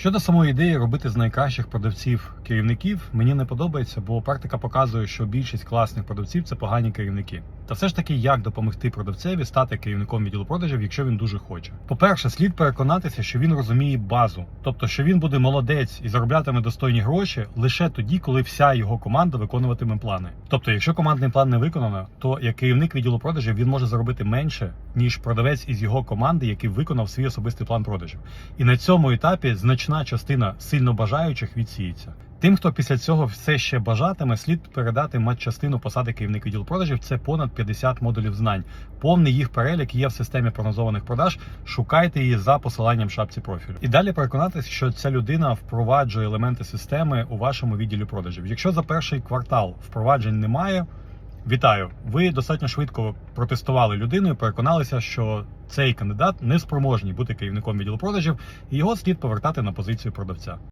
Щодо самої ідеї робити з найкращих продавців керівників, мені не подобається, бо практика показує, що більшість класних продавців це погані керівники. Та все ж таки, як допомогти продавцеві стати керівником відділу продажів, якщо він дуже хоче. По-перше, слід переконатися, що він розуміє базу, тобто, що він буде молодець і зароблятиме достойні гроші лише тоді, коли вся його команда виконуватиме плани. Тобто, якщо командний план не виконано, то як керівник відділу продажів він може заробити менше ніж продавець із його команди, який виконав свій особистий план продажів. І на цьому етапі значна частина сильно бажаючих відсіється. Тим, хто після цього все ще бажатиме, слід передати матчастину посади керівник відділу продажів. Це понад 50 модулів знань. Повний їх перелік є в системі прогнозованих продаж. Шукайте її за посиланням в шапці профілю. І далі переконатися, що ця людина впроваджує елементи системи у вашому відділі продажів. Якщо за перший квартал впроваджень немає. Вітаю! Ви достатньо швидко протестували людину і переконалися, що цей кандидат не спроможний бути керівником відділу продажів, і його слід повертати на позицію продавця.